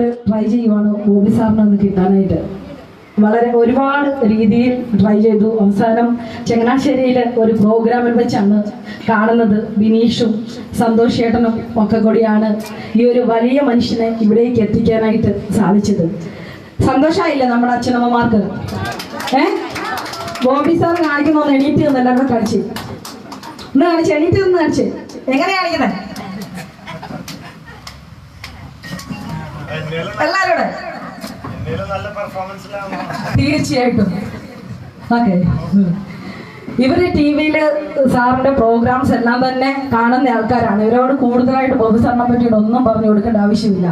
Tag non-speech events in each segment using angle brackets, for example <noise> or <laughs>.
Try ചെയ്യുവാണ്? ഗോപി സാറിനെ ഒന്ന് കിട്ടാനായിട്ട്. വളരെ ഒരുപാട് രീതിയിൽ ട്രൈ ചെയ്തു. അവസാനം ചങ്ങനാശ്ശേരിയിൽ ഒരു പ്രോഗ്രാമിൽ വെച്ചാണ് കാണുന്നത് ബിനീഷും സന്തോഷ് ചേട്ടനും ഒക്കെ കൂടിയാണ് ഈ ഒരു വലിയ മനുഷ്യനെ ഇവിടേക്ക് എത്തിക്കാനായിട്ട് സാധിച്ചത്. സന്തോഷമായില്ലേ നമ്മുടെ അച്ഛനമ്മമാർക്ക്? ഏ? ബോബി സാർ കാണിക്കുന്ന ഒന്ന് എണീറ്റ് നിന്ന് എല്ലാവരും കാണിച്ച്. ഒന്ന് കാണിച്ച് എണീറ്റ് നിന്ന് കാണിച്ച്. എങ്ങനെ കാണിക്കുന്നത് തീർച്ചയായിട്ടും. ഇവർ ടി വിയിൽ സാറിന്റെ പ്രോഗ്രാംസ് എല്ലാം തന്നെ കാണുന്ന ആൾക്കാരാണ്. ഇവരോട് കൂടുതലായിട്ട് ബോബി സാറിനെ പറ്റിയിട്ട് ഒന്നും പറഞ്ഞു കൊടുക്കേണ്ട ആവശ്യമില്ല.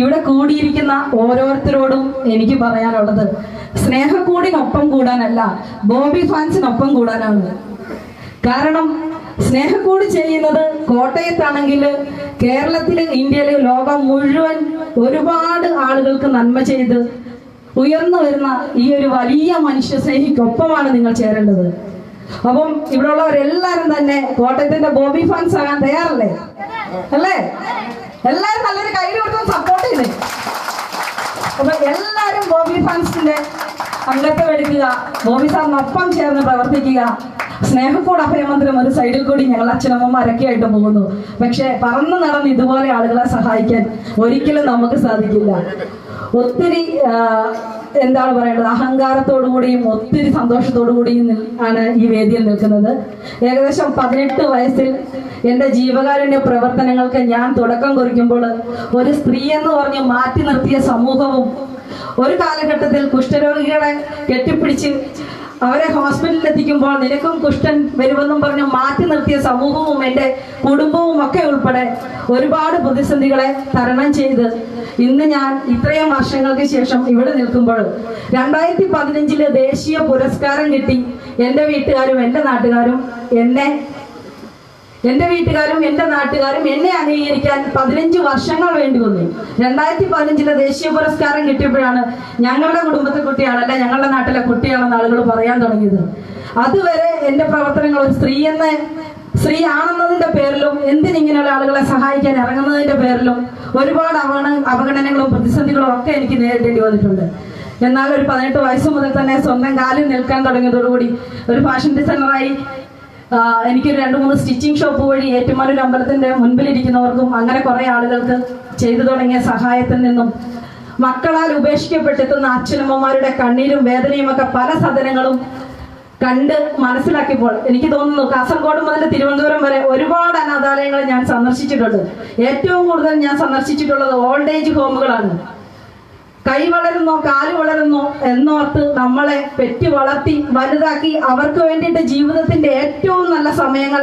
ഇവിടെ കൂടിയിരിക്കുന്ന ഓരോരുത്തരോടും എനിക്ക് പറയാനുള്ളത് സ്നേഹക്കൂടിനൊപ്പം കൂടാനല്ല ബോബി ഫാൻസിനൊപ്പം കൂടാനാണ്. കാരണം സ്നേഹക്കൂട് ചെയ്യുന്നത് കോട്ടയത്താണെങ്കിൽ കേരളത്തിലും ഇന്ത്യയിലും ലോകം മുഴുവൻ ഒരുപാട് ആളുകൾക്ക് നന്മ ചെയ്ത് ഉയർന്നു വരുന്ന ഈ ഒരു വലിയ മനുഷ്യ സ്നേഹിക്കൊപ്പമാണ് നിങ്ങൾ ചേരേണ്ടത്. അപ്പം ഇവിടെ ഉള്ളവരെല്ലാരും തന്നെ കോട്ടയത്തിന്റെ ബോബി ഫാൻസ് ആകാൻ തയ്യാറല്ലേ? അല്ലേ? എല്ലാരും നല്ലൊരു കൈ കൊടുത്ത് സപ്പോർട്ട് ചെയ്തേ അപ്പൊ എല്ലാരും ബോബി ഫാൻസിന്റെ അംഗത്വം എടുക്കുക ബോബി സാറിനൊപ്പം ചേർന്ന് പ്രവർത്തിക്കുക. സ്നേഹക്കൂട് അഭയമന്ത്രം ഒരു സൈഡിൽ കൂടി ഞങ്ങൾ അച്ഛനമ്മമാരൊക്കെ ആയിട്ട് പോകുന്നു. പക്ഷെ പറന്നു നടന്ന് ഇതുപോലെ ആളുകളെ സഹായിക്കാൻ ഒരിക്കലും നമുക്ക് സാധിക്കില്ല. ഒത്തിരി എന്താണ് പറയേണ്ടത്? അഹങ്കാരത്തോടു കൂടിയും ഒത്തിരി സന്തോഷത്തോടു കൂടിയും ആണ് ഈ വേദിയിൽ നിൽക്കുന്നത്. ഏകദേശം പതിനെട്ട് വയസ്സിൽ എന്റെ ജീവകാരുണ്യ പ്രവർത്തനങ്ങൾക്ക് ഞാൻ തുടക്കം കുറിക്കുമ്പോൾ ഒരു സ്ത്രീ എന്ന് പറഞ്ഞ് മാറ്റി നിർത്തിയ സമൂഹവും ഒരു കാലഘട്ടത്തിൽ കുഷ്ഠരോഗികളെ കെട്ടിപ്പിടിച്ച് അവരെ ഹോസ്പിറ്റലിൽ എത്തിക്കുമ്പോൾ നിനക്കും കുഷ്ഠൻ വരുമെന്നും പറഞ്ഞ് മാറ്റി നിർത്തിയ സമൂഹവും എന്റെ കുടുംബവും ഒക്കെ ഉൾപ്പെടെ ഒരുപാട് പ്രതിസന്ധികളെ തരണം ചെയ്ത് ഇന്ന് ഞാൻ ഇത്രയും വർഷങ്ങൾക്ക് ശേഷം ഇവിടെ നിൽക്കുമ്പോൾ രണ്ടായിരത്തി പതിനഞ്ചിൽ ദേശീയ പുരസ്കാരം കിട്ടി എന്റെ വീട്ടുകാരും എന്റെ നാട്ടുകാരും എന്നെ എന്റെ വീട്ടുകാരും എന്റെ നാട്ടുകാരും എന്നെ അംഗീകരിക്കാൻ പതിനഞ്ച് വർഷങ്ങൾ വേണ്ടി വന്നു. രണ്ടായിരത്തി പതിനഞ്ചിലെ ദേശീയ പുരസ്കാരം കിട്ടിയപ്പോഴാണ് ഞങ്ങളുടെ കുടുംബത്തെ കുട്ടിയാണല്ല ഞങ്ങളുടെ നാട്ടിലെ കുട്ടിയാണെന്ന് ആളുകൾ പറയാൻ തുടങ്ങിയത്. അതുവരെ എന്റെ പ്രവർത്തനങ്ങൾ ഒരു സ്ത്രീ എന്ന സ്ത്രീ ആണെന്നതിന്റെ പേരിലും എന്തിനിങ്ങനെയുള്ള ആളുകളെ സഹായിക്കാൻ ഇറങ്ങുന്നതിന്റെ പേരിലും ഒരുപാട് അവഗണ അവഗണനകളും പ്രതിസന്ധികളും ഒക്കെ എനിക്ക് നേരിടേണ്ടി വന്നിട്ടുണ്ട്. എന്നാൽ ഒരു പതിനെട്ട് വയസ്സ് മുതൽ തന്നെ സ്വന്തം കാലിൽ നിൽക്കാൻ തുടങ്ങിയതോടുകൂടി ഒരു ഫാഷൻ ഡിസൈനറായി എനിക്കൊരു രണ്ട് മൂന്ന് സ്റ്റിച്ചിങ് ഷോപ്പ് വഴി ഏറ്റുമാനൂർ അമ്പലത്തിന്റെ മുൻപിലിരിക്കുന്നവർക്കും അങ്ങനെ കുറെ ആളുകൾക്ക് ചെയ്തു തുടങ്ങിയ സഹായത്തിൽ നിന്നും മക്കളാൽ ഉപേക്ഷിക്കപ്പെട്ടെത്തുന്ന അച്ഛനമ്മമാരുടെ കണ്ണീരും വേദനയും ഒക്കെ പല സദനങ്ങളും കണ്ട് മനസ്സിലാക്കിയപ്പോൾ എനിക്ക് തോന്നുന്നു കാസർഗോഡ് മുതൽ തിരുവനന്തപുരം വരെ ഒരുപാട് അനാഥാലയങ്ങൾ ഞാൻ സന്ദർശിച്ചിട്ടുണ്ട്. ഏറ്റവും കൂടുതൽ ഞാൻ സന്ദർശിച്ചിട്ടുള്ളത് ഓൾഡ് ഏജ് ഹോമുകളാണ് കൈ വളരുന്നോ കാൽ വളരുന്നോ എന്നോർത്ത് നമ്മളെ പെറ്റി വളർത്തി വലുതാക്കി അവർക്ക് വേണ്ടിയിട്ട് ജീവിതത്തിന്റെ ഏറ്റവും നല്ല സമയങ്ങൾ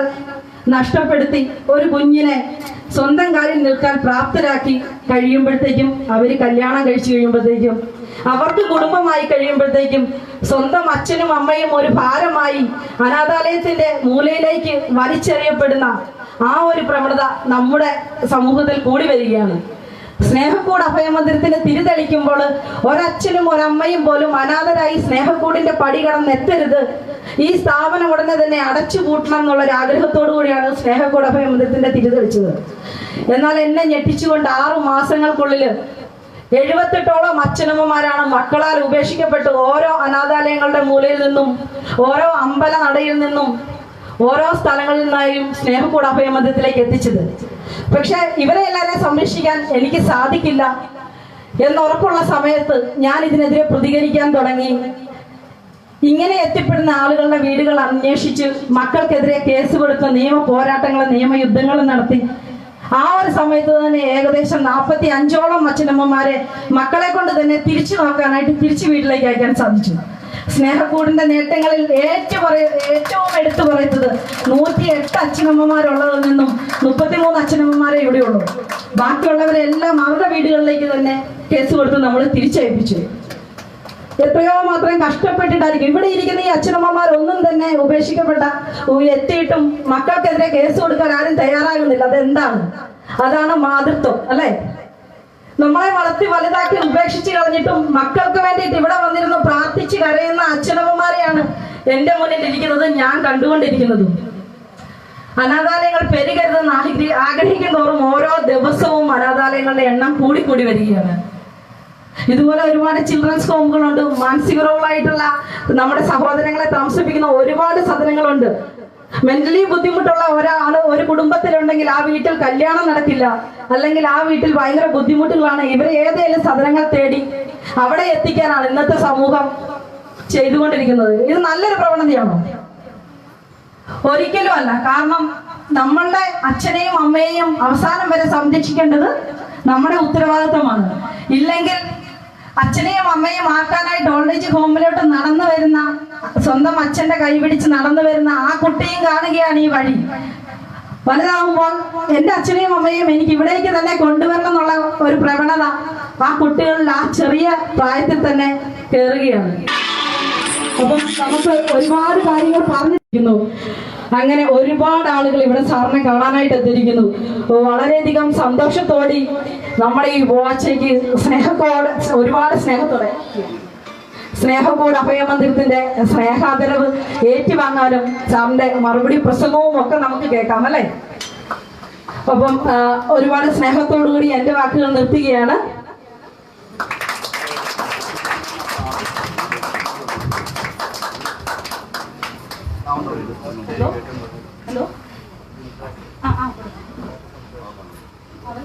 നഷ്ടപ്പെടുത്തി ഒരു കുഞ്ഞിനെ സ്വന്തം കാലിൽ നിൽക്കാൻ പ്രാപ്തരാക്കി കഴിയുമ്പോഴത്തേക്കും അവർ കല്യാണം കഴിച്ചു കഴിയുമ്പോഴത്തേക്കും അവർക്ക് കുടുംബമായി കഴിയുമ്പോഴത്തേക്കും സ്വന്തം അച്ഛനും അമ്മയും ഒരു ഭാരമായി അനാഥാലയത്തിന്റെ മൂലയിലേക്ക് വലിച്ചെറിയപ്പെടുന്ന ആ ഒരു പ്രവണത നമ്മുടെ സമൂഹത്തിൽ കൂടി വരികയാണ്. സ്നേഹക്കൂട് അഭയമന്ദിരത്തിന് തിരിതെളിക്കുമ്പോൾ ഒരച്ഛനും ഒരമ്മയും പോലും അനാഥരായി സ്നേഹക്കൂടിന്റെ പടി കടന്നെത്തരുത് ഈ സ്ഥാപനം ഉടനെ തന്നെ അടച്ചു പൂട്ടണം എന്നുള്ള ഒരു ആഗ്രഹത്തോടു കൂടിയാണ് സ്നേഹക്കൂട് അഭയമന്ദിരത്തിന്റെ തിരിതെളിച്ചത്. എന്നാൽ എന്നെ ഞെട്ടിച്ചുകൊണ്ട് ആറു മാസങ്ങൾക്കുള്ളിൽ എഴുപത്തെട്ടോളം അച്ഛനമ്മമാരാണ് മക്കളാൽ ഉപേക്ഷിക്കപ്പെട്ട് ഓരോ അനാഥാലയങ്ങളുടെ മൂലയിൽ നിന്നും ഓരോ അമ്പല നടയിൽ നിന്നും ഓരോ സ്ഥലങ്ങളിൽ നിന്നായും സ്നേഹക്കൂട് അഭയമന്ദിരത്തിലേക്ക് എത്തിച്ചത്. പക്ഷെ ഇവരെ എല്ലാവരെയും സംരക്ഷിക്കാൻ എനിക്ക് സാധിക്കില്ല എന്നുറപ്പുള്ള സമയത്ത് ഞാൻ ഇതിനെതിരെ പ്രതികരിക്കാൻ തുടങ്ങി. ഇങ്ങനെ എത്തിപ്പെടുന്ന ആളുകളുടെ വീടുകൾ അന്വേഷിച്ച് മക്കൾക്കെതിരെ കേസ് കൊടുത്ത് നിയമ പോരാട്ടങ്ങളും നിയമയുദ്ധങ്ങളും നടത്തി. ആ ഒരു സമയത്ത് തന്നെ ഏകദേശം നാൽപ്പത്തി അഞ്ചോളം അച്ഛനമ്മമാരെ മക്കളെ കൊണ്ട് തന്നെ തിരിച്ചു നോക്കാനായിട്ട് തിരിച്ചു വീട്ടിലേക്ക് അയക്കാൻ സാധിച്ചു. സ്നേഹക്കൂടിന്റെ നേട്ടങ്ങളിൽ ഏറ്റവും ഏറ്റവും എടുത്തു പറയുന്നത് നൂറ്റി എട്ട് അച്ഛനമ്മമാരുള്ളതിൽ നിന്നും മുപ്പത്തിമൂന്ന് അച്ഛനമ്മമാരെ ഇവിടെയുള്ളൂ. ബാക്കിയുള്ളവരെല്ലാം അവരുടെ വീടുകളിലേക്ക് തന്നെ കേസ് കൊടുത്ത് നമ്മൾ തിരിച്ചയപ്പിച്ചു. എത്രയോ മാത്രം കഷ്ടപ്പെട്ടിട്ടായിരിക്കും. ഇവിടെ ഇരിക്കുന്ന ഈ അച്ഛനമ്മമാർ ഒന്നും തന്നെ ഉപേക്ഷിക്കപ്പെട്ട എത്തിയിട്ടും മക്കൾക്കെതിരെ കേസ് കൊടുക്കാൻ ആരും തയ്യാറാകുന്നില്ല. അതെന്താണ്? അതാണ് മാതൃത്വം അല്ലെ? നമ്മളെ വളർത്തി വലുതാക്കി ഉപേക്ഷിച്ച് കളഞ്ഞിട്ടും മക്കൾക്ക് വേണ്ടിയിട്ട് ഇവിടെ വന്നിരുന്ന് പ്രാർത്ഥിച്ച് കരയുന്ന അച്ഛനമ്മമാരെയാണ് എന്റെ മുന്നിൽ ഇരിക്കുന്നത് ഞാൻ കണ്ടുകൊണ്ടിരിക്കുന്നതും. അനാഥാലയങ്ങൾ പെരുകരുതെന്ന് ആഗ്രഹി ആഗ്രഹിക്കും തോറും ഓരോ ദിവസവും അനാഥാലയങ്ങളുടെ എണ്ണം കൂടിക്കൂടി വരികയാണ്. ഇതുപോലെ ഒരുപാട് ചിൽഡ്രൻസ് ഹോമുകളുണ്ട് മാനസിക രോഗങ്ങളായിട്ടുള്ള നമ്മുടെ സഹോദരങ്ങളെ താമസിപ്പിക്കുന്ന ഒരുപാട് സദനങ്ങളുണ്ട് മെന്റലി ബുദ്ധിമുട്ടുള്ള ഒരാൾ ഒരു കുടുംബത്തിലുണ്ടെങ്കിൽ ആ വീട്ടിൽ കല്യാണം നടക്കില്ല. അല്ലെങ്കിൽ ആ വീട്ടിൽ ഭയങ്കര ബുദ്ധിമുട്ടുകളാണ് ഇവർ ഏതെങ്കിലും സദനങ്ങൾ തേടി അവിടെ എത്തിക്കാനാണ് ഇന്നത്തെ സമൂഹം ചെയ്തുകൊണ്ടിരിക്കുന്നത്. ഇത് നല്ലൊരു പ്രവണതയാണോ? ഒരിക്കലും അല്ല. കാരണം നമ്മളുടെ അച്ഛനെയും അമ്മയെയും അവസാനം വരെ സംരക്ഷിക്കേണ്ടത് നമ്മുടെ ഉത്തരവാദിത്വമാണ്. ഇല്ലെങ്കിൽ അച്ഛനെയും അമ്മയും ആക്കാനായിട്ട് ഓൾഡ് ഏജ് ഹോമിലോട്ട് നടന്നു വരുന്ന സ്വന്തം അച്ഛന്റെ കൈ പിടിച്ച് നടന്നു വരുന്ന ആ കുട്ടിയും കാണുകയാണ് ഈ വഴി. വലുതാവുമ്പോൾ എന്റെ അച്ഛനെയും അമ്മയും എനിക്ക് ഇവിടേക്ക് തന്നെ കൊണ്ടുവരണം എന്നുള്ള ഒരു പ്രവണത ആ കുട്ടികളിൽ ആ ചെറിയ പ്രായത്തിൽ തന്നെ കയറുകയാണ് അപ്പം നമുക്ക് ഒരുപാട് കാര്യങ്ങൾ പറഞ്ഞിരിക്കുന്നു. അങ്ങനെ ഒരുപാട് ആളുകൾ ഇവിടെ സാറിനെ കാണാനായിട്ട് എത്തിയിരിക്കുന്നു. വളരെയധികം സന്തോഷത്തോടെ നമ്മുടെ ഈ വാച്ചയ്ക്ക് സ്നേഹത്തോടെ ഒരുപാട് സ്നേഹത്തോടെ. സ്നേഹക്കൂട് അഭയമന്ദിരത്തിന്റെ സ്നേഹാദരവ് ഏറ്റുവാങ്ങാനും സാറിന്റെ മറുപടി പ്രസംഗവും ഒക്കെ നമുക്ക് കേൾക്കാം അല്ലേ? അപ്പം ഒരുപാട് സ്നേഹത്തോടു കൂടി എന്റെ വാക്കുകൾ നിർത്തുകയാണ്. ഹലോ? ഹലോ? ആ ആ. അവൻ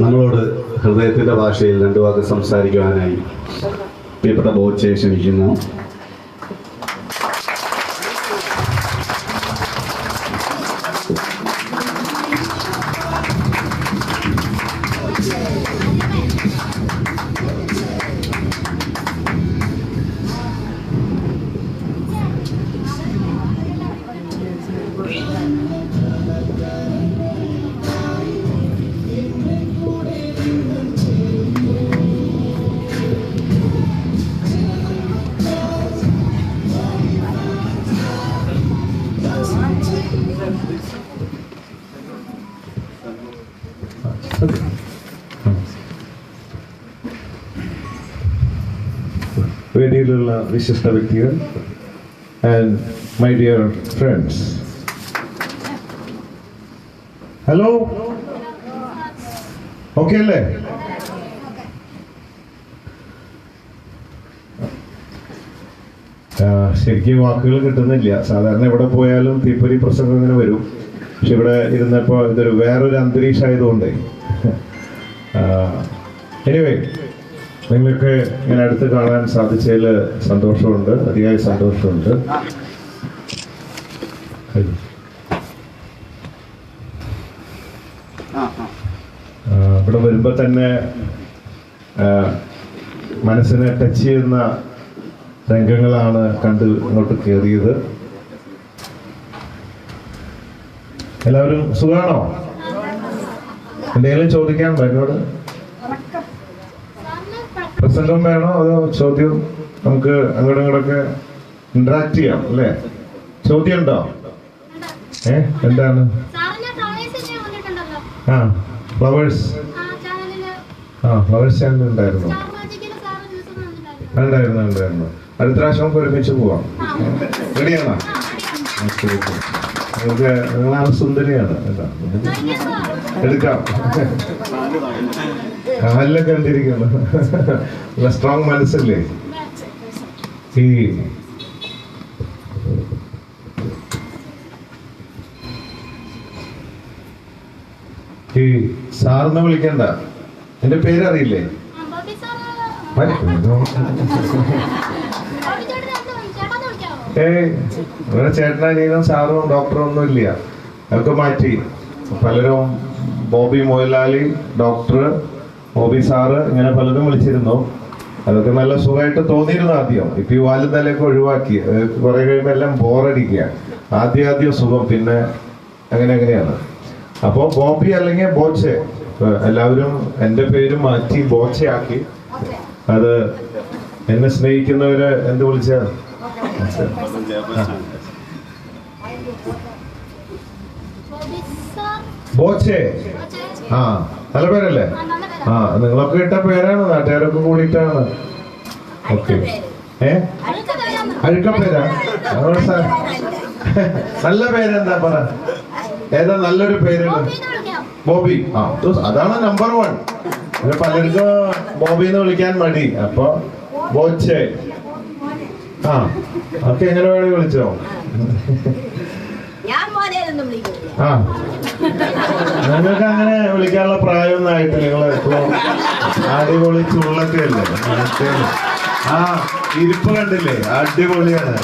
നമ്മളോട് ഹൃദയത്തിന്റെ ഭാഷയിൽ രണ്ടു വാക്ക് സംസാരിക്കുവാനായി പ്രിയപ്പെട്ട ബോച്ചയെ ക്ഷണിക്കുന്നു വേദിയിലുള്ള വിശിഷ്ട വ്യക്തികൾ and my dear friends hello okay അല്ലേ ശരിക്കും വാക്കുകൾ കിട്ടുന്നില്ല. സാധാരണ എവിടെ പോയാലും തീപ്പൊരി പ്രസംഗം അങ്ങനെ വരും. പക്ഷെ ഇവിടെ ഇരുന്നപ്പോൾ ഇതൊരു വേറൊരു അന്തരീക്ഷം ആയതുകൊണ്ടേ എനിവേ നിങ്ങൾക്ക് ഇങ്ങനെ അടുത്ത് കാണാൻ സാധിച്ചതിൽ സന്തോഷമുണ്ട് അതിയായ സന്തോഷമുണ്ട്. ഇവിടെ വരുമ്പോൾ തന്നെ മനസ്സിനെ ടച്ച് ചെയ്യുന്ന രംഗങ്ങളാണ് കണ്ട് ഇങ്ങോട്ട് കയറിയത് എല്ലാവരും സുഖാണോ? എന്തെങ്കിലും ചോദിക്കാൻ എന്നോട് പ്രസംഗം വേണോ അതോ ചോദ്യം നമുക്ക് അങ്ങോട്ടും ഇങ്ങോട്ടൊക്കെ ഇന്ററാക്ട് ചെയ്യാം അല്ലേ? ചോദ്യം ഉണ്ടോ ഏ എന്താണ്? ആ ഫ്ലവേഴ്സ് ആ ഫ്ലവേഴ്സ് ചാനൽ ഉണ്ടായിരുന്നു. ഉണ്ടായിരുന്നു ഉണ്ടായിരുന്നു. അടുത്ത പ്രാവശ്യം നമുക്ക് ഒരുമിച്ച് പോവാം. റെഡിയാണോ നമുക്ക് നിങ്ങളാണ് സുന്ദരിയാണ്. കേട്ടോ. എടുക്കാം. കാലിലൊക്കെ കണ്ടിരിക്കുന്നു. നല്ല സ്ട്രോങ് മനസ്സല്ലേ? ഈ ഈ സാറിനെ വിളിക്കണ്ട. എന്റെ പേരറിയില്ലേ ബോബി സാറ് മതി. ബോബി ചേട്ടൻ ചേട്ടാന്ന് വിളിക്കാവോ ഏയ് ഇവിടെ ചെയ്യുന്ന സാറും ഡോക്ടറും ഒന്നും ഇല്ല. അതൊക്കെ മാറ്റി. പലരും ബോബി മോഹൻലാലി ഡോക്ടർ ബോബി സാറ് ഇങ്ങനെ പലരും വിളിച്ചിരുന്നു. അതൊക്കെ നല്ല സുഖമായിട്ട് തോന്നിയിരുന്നു ആദ്യം. ഇപ്പൊ ഈ വാലും തലയൊക്കെ ഒഴിവാക്കി. കുറേ കഴിയുമ്പോൾ എല്ലാം ബോറടിക്കുക. ആദ്യ ആദ്യം സുഖം പിന്നെ അങ്ങനെ അങ്ങനെയാണ്. അപ്പോൾ ബോബി അല്ലെങ്കിൽ ബോച്ചെ എല്ലാവരും എന്റെ പേര് മാറ്റി ബോച്ചയാക്കി. അത് എന്നെ സ്നേഹിക്കുന്നവര് എന്ത് വിളിച്ചാ? ബോബി സാർ ബോച്ചെ. ആ നല്ല പേരല്ലേ? ആ, പേരാ. നിങ്ങളൊക്കെ ഇട്ട പേരാണ് നാട്ടുകാരൊക്കെ കൂടിയിട്ടാണ്. ഓക്കെ. ഏ? അഴുക്ക <laughs> പേരാ? നല്ല പേരെന്താ പറ? ഏതാ നല്ലൊരു പേരുണ്ട് വിളിക്കാം. ബോബി. ആ അതാണ് നമ്പർ വൺ. പലർക്കും ബോബി എന്ന് വിളിക്കാൻ മടി. അപ്പൊ ബോച്ചെ. ആ ഒക്കെ എങ്ങനെ വേണേ വിളിച്ചോ? ആ നിങ്ങൾക്ക് അങ്ങനെ വിളിക്കാനുള്ള പ്രായമൊന്നും ആയിട്ട് നിങ്ങൾ എപ്പോഴും അടിപൊളി ചുള്ളൊക്കെ അല്ലേ? ആ ഇരിപ്പ് കണ്ടില്ലേ? അടിപൊളിയാണ്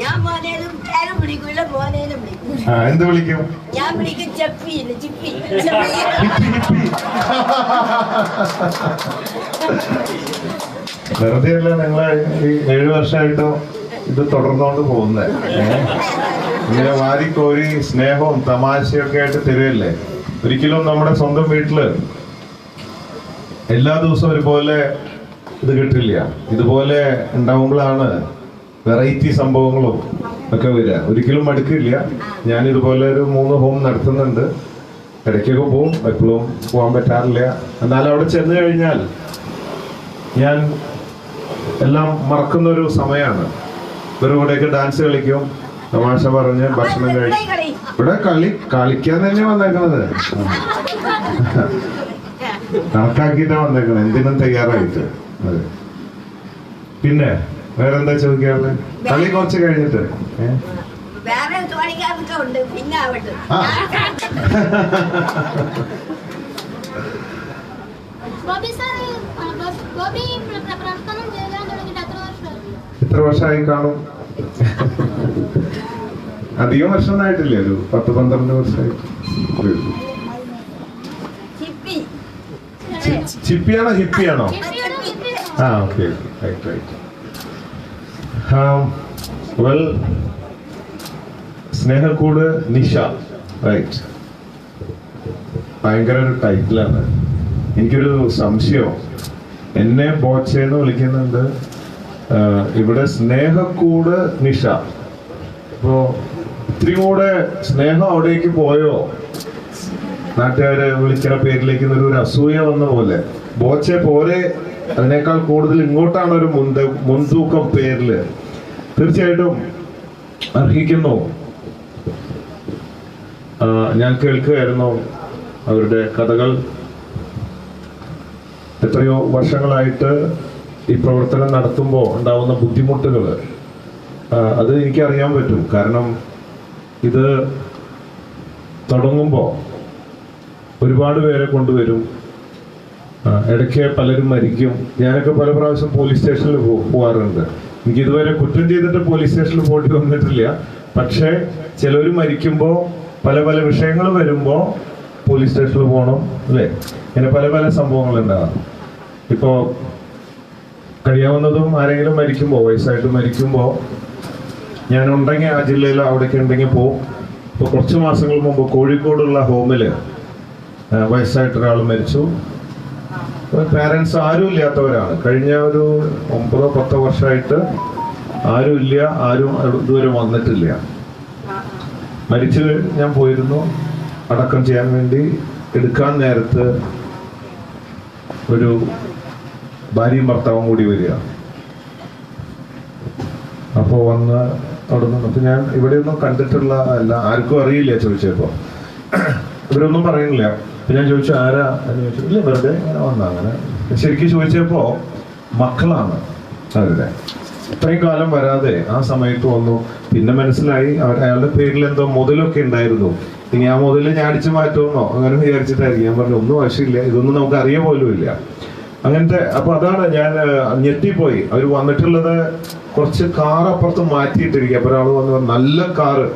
ഞാൻ മോനേലും പേരും വിളിക്കില്ല മോനേലും വിളിക്കില്ല ആ എന്ത് വിളിക്കും? ഞാൻ ചിപ്പി വെറുതെ അല്ല നിങ്ങളെ ഈ ഏഴു വർഷമായിട്ടോ ഇത് തുടർന്നുകൊണ്ട് പോകുന്നത് ഇങ്ങനെ വാരിക്കോരി സ്നേഹവും തമാശയൊക്കെ ആയിട്ട് തരുമല്ലേ ഒരിക്കലും നമ്മുടെ സ്വന്തം വീട്ടിൽ എല്ലാ ദിവസവും ഒരുപോലെ ഇത് കിട്ടില്ല. ഇതുപോലെ ഉണ്ടാവുമ്പോഴാണ് വെറൈറ്റി സംഭവങ്ങളും ഒക്കെ വരിക. ഒരിക്കലും മടുക്കില്ല. ഞാൻ ഇതുപോലെ ഒരു മൂന്ന് ഹോം നടത്തുന്നുണ്ട്. ഇടയ്ക്കൊക്കെ പോവും. എപ്പോഴും പോകാൻ പറ്റാറില്ല. എന്നാൽ അവിടെ ചെന്ന് കഴിഞ്ഞാൽ ഞാൻ എല്ലാം മറക്കുന്ന ഒരു സമയമാണ്. ഇവരുടെ കൂടെയൊക്കെ ഡാൻസ് കളിക്കും. തമാശ പറഞ്ഞ് ഭക്ഷണം കഴിക്കും ഇവിടെ കളി കളിക്കാൻ തന്നെ വന്നേക്കണത്. കണക്കാക്കിയിട്ടാണ് വന്നേക്കണത്. എന്തിനും തയ്യാറായിട്ട്. അതെ. പിന്നെ വേറെന്താ ചോദിക്കാറുള്ളത് കളി കുറച്ച് കഴിഞ്ഞിട്ട്. വേറെ എത്ര വർഷമായി കാണും? അധികം വർഷം ആയിട്ടില്ല ഒരു പത്ത് പന്ത്രണ്ട് വർഷമായിട്ട് ചിപ്പി ചിപ്പിയാണോ ഹിപ്പിയാണോ? ആ ഓക്കെ റൈറ്റ് റൈറ്റ് വെൽ സ്നേഹക്കൂട് നിഷ. റൈറ്റ് ഭയങ്കര ഒരു ടൈറ്റിലാണ് എനിക്കൊരു സംശയം. എന്നെ ബോച്ചേന്ന് വിളിക്കുന്നുണ്ട് ഇവിടെ സ്നേഹക്കൂട് നിഷ. അപ്പോ ഇത്തിരി കൂടെ സ്നേഹം അവിടേക്ക് പോയോ? നാട്ടുകാര് വിളിക്കുന്ന പേരിലേക്ക് ഒരു അസൂയ വന്ന പോലെ. ബോച്ചെ പോരെ. അതിനേക്കാൾ കൂടുതൽ ഇങ്ങോട്ടാണ് ഒരു മുൻത മുൻതൂക്കം പേരിൽ തീർച്ചയായിട്ടും അർഹിക്കുന്നു. ഞാൻ കേൾക്കുകയായിരുന്നു അവരുടെ കഥകൾ. എത്രയോ വർഷങ്ങളായിട്ട് ഈ പ്രവർത്തനം നടത്തുമ്പോൾ ഉണ്ടാവുന്ന ബുദ്ധിമുട്ടുകൾ അത് എനിക്കറിയാൻ പറ്റും. കാരണം ഇത് തുടങ്ങുമ്പോൾ ഒരുപാട് പേരെ കൊണ്ടുവരും. ഇടയ്ക്ക് പലരും മരിക്കും. ഞാനൊക്കെ പല പ്രാവശ്യം പോലീസ് സ്റ്റേഷനിൽ പോവാറുണ്ട്. എനിക്ക് ഇതുവരെ കുറ്റം ചെയ്തിട്ട് പോലീസ് സ്റ്റേഷനിൽ പോയിട്ട് വന്നിട്ടില്ല. പക്ഷേ ചിലർ മരിക്കുമ്പോൾ പല പല വിഷയങ്ങൾ വരുമ്പോൾ പോലീസ് സ്റ്റേഷനിൽ പോകണം അല്ലേ? ഇങ്ങനെ പല പല സംഭവങ്ങൾ ഉണ്ടാകാം ഇപ്പോൾ കഴിയാവുന്നതും ആരെങ്കിലും മരിക്കുമ്പോൾ വയസ്സായിട്ട് മരിക്കുമ്പോൾ ഞാൻ ഉണ്ടെങ്കിൽ ആ ജില്ലയിൽ അവിടേക്ക് ഉണ്ടെങ്കിൽ പോവും ഇപ്പോൾ കുറച്ച് മാസങ്ങൾ മുമ്പ് കോഴിക്കോടുള്ള ഹോമിൽ വയസ്സായിട്ടൊരാൾ മരിച്ചു. പാരൻസ് ആരും ഇല്ലാത്തവരാണ്. കഴിഞ്ഞ ഒരു ഒമ്പതോ പത്തോ വർഷമായിട്ട് ആരും ഇല്ല ആരും ഇതുവരെ വന്നിട്ടില്ല. മരിച്ചു ഞാൻ പോയിരുന്നു. അടക്കം ചെയ്യാൻ വേണ്ടി എടുക്കാൻ നേരത്ത് ഒരു ഭാര്യയും ഭർത്താവും കൂടി വരിക. അപ്പോൾ വന്ന് അവിടെ നിന്ന് ഞാൻ ഇവിടെയൊന്നും കണ്ടിട്ടുള്ള അല്ല ആർക്കും അറിയില്ല ചോദിച്ചപ്പോൾ ഇവരൊന്നും പറയുന്നില്ല. അപ്പൊ ഞാൻ ചോദിച്ചു ആരാ? എന്ന് ചോദിച്ചു ഇല്ല വെറുതെ ഇങ്ങനെ വന്ന അങ്ങനെ. ശരിക്കും ചോദിച്ചപ്പോ മക്കളാണ് അവരുടെ. ഇത്രയും കാലം വരാതെ ആ സമയത്ത് വന്നു. പിന്നെ മനസ്സിലായി അയാളുടെ പേരിൽ എന്തോ മുതലൊക്കെ ഉണ്ടായിരുന്നു. ഇനി ആ മുതൽ ഞാൻ അടിച്ചു മാറ്റുമെന്നോ അങ്ങനെ വിചാരിച്ചിട്ടായിരിക്കും. ഞാൻ പറഞ്ഞു ഒന്നും ആവശ്യമില്ല ഇതൊന്നും നമുക്ക് അറിയ പോലും ഇല്ല. അങ്ങനത്തെ അപ്പൊ അതാണ് ഞാൻ ഞെട്ടിപ്പോയി. അവർ വന്നിട്ടുള്ളത് കുറച്ച് കാർ അപ്പുറത്ത് മാറ്റിയിട്ടിരിക്കുക. അപ്പൊ ഒരാൾ വന്ന് നല്ല കാറ്.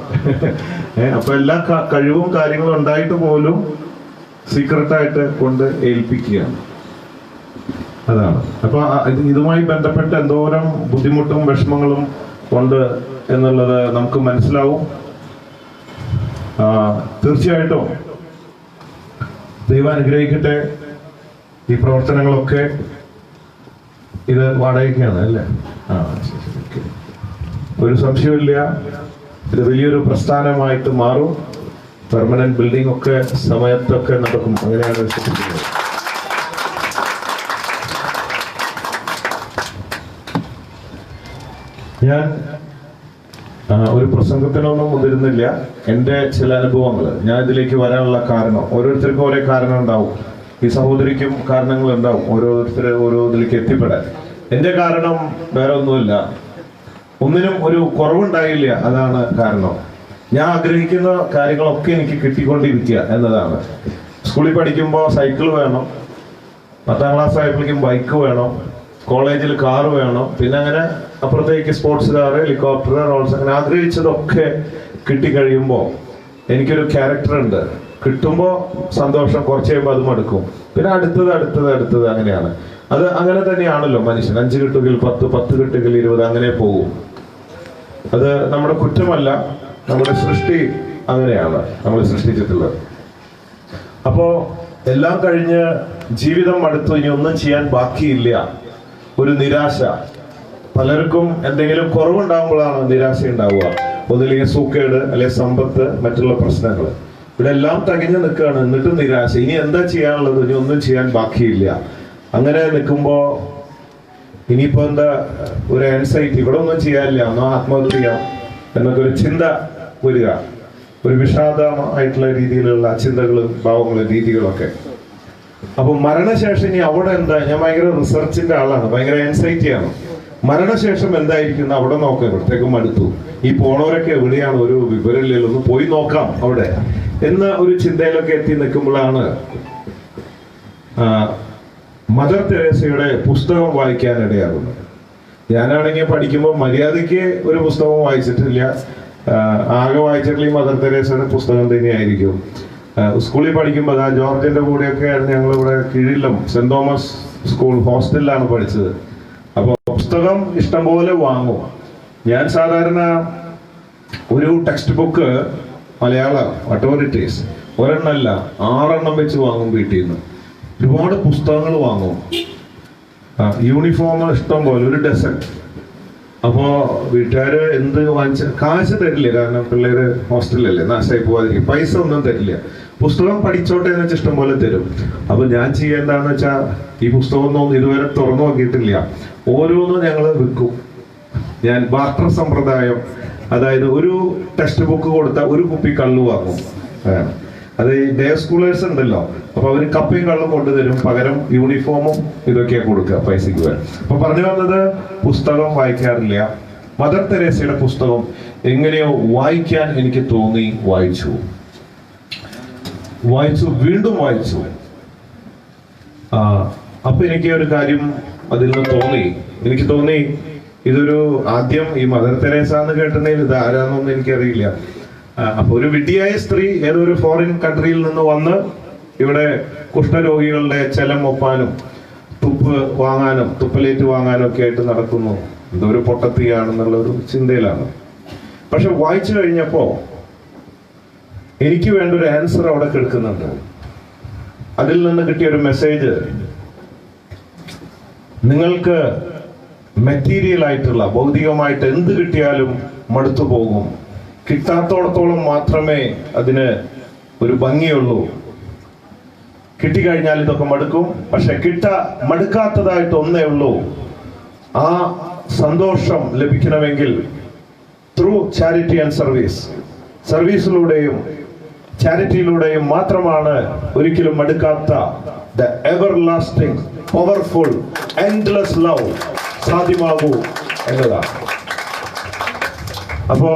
അപ്പൊ എല്ലാ കഴിവും കാര്യങ്ങളും ഉണ്ടായിട്ട് പോലും സീക്രട്ടായിട്ട് കൊണ്ട് ഏൽപ്പിക്കുകയാണ്. അതാണ്. അപ്പൊ ഇതുമായി ബന്ധപ്പെട്ട് എന്തോരം ബുദ്ധിമുട്ടും വിഷമങ്ങളും ഉണ്ട് എന്നുള്ളത് നമുക്ക് മനസ്സിലാവും. തീർച്ചയായിട്ടും ദൈവം അനുഗ്രഹിക്കട്ടെ ഈ പ്രവർത്തനങ്ങളൊക്കെ. ഇത് വാടകയ്ക്കാണ് അല്ലേ? ആ. ഒരു സംശയമില്ല ഇത് വലിയൊരു പ്രസ്ഥാനമായിട്ട് മാറും. പെർമനന്റ് ബിൽഡിംഗ് ഒക്കെ സമയത്തൊക്കെ നടക്കും. അങ്ങനെയാണ് വിശ്വസിക്കുന്നത്. ഞാൻ ഒരു പ്രസംഗത്തിനൊന്നും മുതിരുന്നില്ല. എന്റെ ചില അനുഭവങ്ങൾ. ഞാൻ ഇതിലേക്ക് വരാനുള്ള കാരണം ഓരോരുത്തർക്കും ഓരോ കാരണം ഉണ്ടാവും ഈ സഹോദരിക്കും കാരണങ്ങൾ ഉണ്ടാവും ഓരോരുത്തർ ഓരോ ഇതിലേക്ക് എത്തിപ്പെടാൻ. എന്റെ കാരണം വേറെ ഒന്നുമില്ല. ഒന്നിനും ഒരു കുറവുണ്ടായില്ല. അതാണ് കാരണം. ഞാൻ ആഗ്രഹിക്കുന്ന കാര്യങ്ങളൊക്കെ എനിക്ക് കിട്ടിക്കൊണ്ടിരിക്കുക എന്നതാണ്. സ്കൂളിൽ പഠിക്കുമ്പോൾ സൈക്കിൾ വേണം. പത്താം ക്ലാസ് ആയപ്പോഴേക്കും ബൈക്ക് വേണം. കോളേജിൽ കാർ വേണം. പിന്നെ അങ്ങനെ അപ്പുറത്തേക്ക് സ്പോർട്സ് കാർ ഹെലികോപ്റ്റർ റോൾസ് അങ്ങനെ ആഗ്രഹിച്ചതൊക്കെ കിട്ടിക്കഴിയുമ്പോൾ എനിക്കൊരു ക്യാരക്ടർ ഉണ്ട്. കിട്ടുമ്പോൾ സന്തോഷം കുറച്ച് കഴിയുമ്പോൾ അത് മടുക്കും പിന്നെ അടുത്തത് അടുത്തത് അടുത്തത് അങ്ങനെയാണ്. അത് അങ്ങനെ തന്നെയാണല്ലോ മനുഷ്യൻ. അഞ്ച് കിട്ടുകിൽ പത്ത് പത്ത് കിട്ടുകിൽ ഇരുപത് അങ്ങനെ പോകും. അത് നമ്മുടെ കുറ്റമല്ല. നമ്മുടെ സൃഷ്ടി അങ്ങനെയാണ് നമ്മൾ സൃഷ്ടിച്ചിട്ടുള്ളത്. അപ്പോ എല്ലാം കഴിഞ്ഞ് ജീവിതം അടുത്തു ഇനി ഒന്നും ചെയ്യാൻ ബാക്കിയില്ല. ഒരു നിരാശ. പലർക്കും എന്തെങ്കിലും കുറവുണ്ടാകുമ്പോഴാണ് നിരാശ ഉണ്ടാവുക. ഒന്നില്ലെങ്കിൽ സൂക്കേട് അല്ലെങ്കിൽ സമ്പത്ത് മറ്റുള്ള പ്രശ്നങ്ങൾ. ഇവിടെ എല്ലാം തകഞ്ഞു നിൽക്കുകയാണ്. എന്നിട്ടും നിരാശ. ഇനി എന്താ ചെയ്യാനുള്ളത്? ഇനി ഒന്നും ചെയ്യാൻ ബാക്കിയില്ല. അങ്ങനെ നിൽക്കുമ്പോ ഇനിയിപ്പോ എന്താ ഒരു ആൻസൈറ്റി ഇവിടെ ഒന്നും ചെയ്യാനില്ല. ഒന്നും ആത്മഹത്യ എന്നൊക്കെ ഒരു ചിന്ത വരിക. ഒരു വിഷാദമായിട്ടുള്ള രീതിയിലുള്ള ചിന്തകളും ഭാവങ്ങളും രീതികളൊക്കെ. അപ്പൊ മരണശേഷം ഇനി അവിടെ എന്താ? ഞാൻ ഭയങ്കര റിസർച്ചിന്റെ ആളാണ്. ഭയങ്കര ആൻസൈറ്റിയാണ് മരണശേഷം എന്തായിരിക്കും അവിടെ നോക്കാം. ഇവിടത്തേക്കും മടുത്തു. ഈ പോണവരൊക്കെ എവിടെയാണ്? ഒരു വിവരമില്ലല്ലോ. ഒന്ന് പോയി നോക്കാം അവിടെ. എന്ന ഒരു ചിന്തയിലൊക്കെ എത്തി നിൽക്കുമ്പോഴാണ് മദർ തെരേസയുടെ പുസ്തകം വായിക്കാനിടയാകുന്നത്. ഞാനാണെങ്കിൽ പഠിക്കുമ്പോൾ മര്യാദയ്ക്ക് ഒരു പുസ്തകം വായിച്ചിട്ടില്ല. ആകെ വായിച്ചിട്ടുള്ള ഈ മദർ തെരേസയുടെ പുസ്തകം തന്നെയായിരിക്കും സ്കൂളിൽ പഠിക്കുമ്പോൾ ആ ജോർജിന്റെ കൂടെയൊക്കെ ഞങ്ങൾ ഇവിടെ കീഴിലും സെന്റ് തോമസ് സ്കൂൾ ഹോസ്റ്റലിലാണ് പഠിച്ചത്. അപ്പോൾ പുസ്തകം ഇഷ്ടംപോലെ വാങ്ങും. ഞാൻ സാധാരണ ഒരു ടെക്സ്റ്റ് ബുക്ക് മലയാളം ഈസ് ഒരെണ്ണമല്ല ആറെണ്ണം വെച്ച് വാങ്ങും വീട്ടിൽ നിന്ന് ഒരുപാട് പുസ്തകങ്ങൾ വാങ്ങും. യൂണിഫോം ഇഷ്ടം പോലെ ഒരു ഡസൻ. അപ്പോ വീട്ടുകാര് എന്ത് വാങ്ങിച്ച കാശ് തരില്ല. കാരണം പിള്ളേര് ഹോസ്റ്റലല്ലേ. നാശമായി പോവാതിരിക്കും. പൈസ ഒന്നും തരില്ല. പുസ്തകം പഠിച്ചോട്ടെ എന്ന് വെച്ചാൽ ഇഷ്ടം പോലെ തരും. അപ്പൊ ഞാൻ ചെയ്യേണ്ടതെന്ന് വെച്ചാൽ ഈ പുസ്തകമൊന്നും ഇതുവരെ തുറന്നു നോക്കിയിട്ടില്ല. ഓരോന്നും ഞങ്ങൾ വിൽക്കും. ഞാൻ ബാർട്ടർ സമ്പ്രദായം അതായത് ഒരു ടെക്സ്റ്റ് ബുക്ക് കൊടുത്താൽ ഒരു കുപ്പി കള്ളു വാങ്ങും. അത് ഈ ഡേ സ്കൂളേഴ്സ് ഉണ്ടല്ലോ. അപ്പൊ അവർ കപ്പയും കള്ളും കൊണ്ടുതരും. പകരം യൂണിഫോമും ഇതൊക്കെയാ കൊടുക്കുക പൈസക്ക് വേണം അപ്പൊ പറഞ്ഞു വന്നത് പുസ്തകം വായിക്കാറില്ല. മദർ തെരേസയുടെ പുസ്തകം എങ്ങനെയോ വായിക്കാൻ എനിക്ക് തോന്നി വായിച്ചു. വായിച്ചു വീണ്ടും വായിച്ചു. അപ്പൊ എനിക്ക് ഒരു കാര്യം അതിൽ നിന്ന് തോന്നി. എനിക്ക് തോന്നി ഇതൊരു ആദ്യം ഈ മദർ തെരേസ എന്ന് കേട്ടുന്നതിൽ ഇത് ആരാന്നൊന്നും എനിക്കറിയില്ല. ആ, അപ്പൊ ഒരു വിഡ്ഢിയായ സ്ത്രീ ഏതൊരു ഫോറിൻ കൺട്രിയിൽ നിന്ന് വന്ന് ഇവിടെ കുഷ്ഠരോഗികളുടെ ചെലം ഒപ്പാനും തുപ്പ് വാങ്ങാനും തുപ്പലേറ്റ് വാങ്ങാനും ഒക്കെ ആയിട്ട് നടക്കുന്നു. ഒരു പൊട്ടത്തിയാണെന്നുള്ള ഒരു ചിന്തയിലാണ്. പക്ഷെ വായിച്ചു കഴിഞ്ഞപ്പോ എനിക്ക് വേണ്ട ഒരു ആൻസർ അവിടെ കേൾക്കുന്നുണ്ട്. അതിൽ നിന്ന് കിട്ടിയ ഒരു മെസ്സേജ് നിങ്ങൾക്ക് മെറ്റീരിയൽ ആയിട്ടുള്ള ഭൗതികമായിട്ട് എന്ത് കിട്ടിയാലും മടുത്തു പോകും. കിട്ടാത്തോടത്തോളം മാത്രമേ അതിന് ഒരു ഭംഗിയുള്ളൂ. കിട്ടിക്കഴിഞ്ഞാൽ ഇതൊക്കെ മടുക്കും. പക്ഷെ കിട്ട മടുക്കാത്തതായിട്ട് ഒന്നേ ഉള്ളൂ. ആ സന്തോഷം ലഭിക്കണമെങ്കിൽ ത്രൂ ചാരിറ്റി ആൻഡ് സർവീസ് സർവീസിലൂടെയും ചാരിറ്റിയിലൂടെയും മാത്രമാണ് ഒരിക്കലും മടുക്കാത്ത the ever lasting powerful endless love സാധ്യമാകൂ എന്നതാണ്. അപ്പോ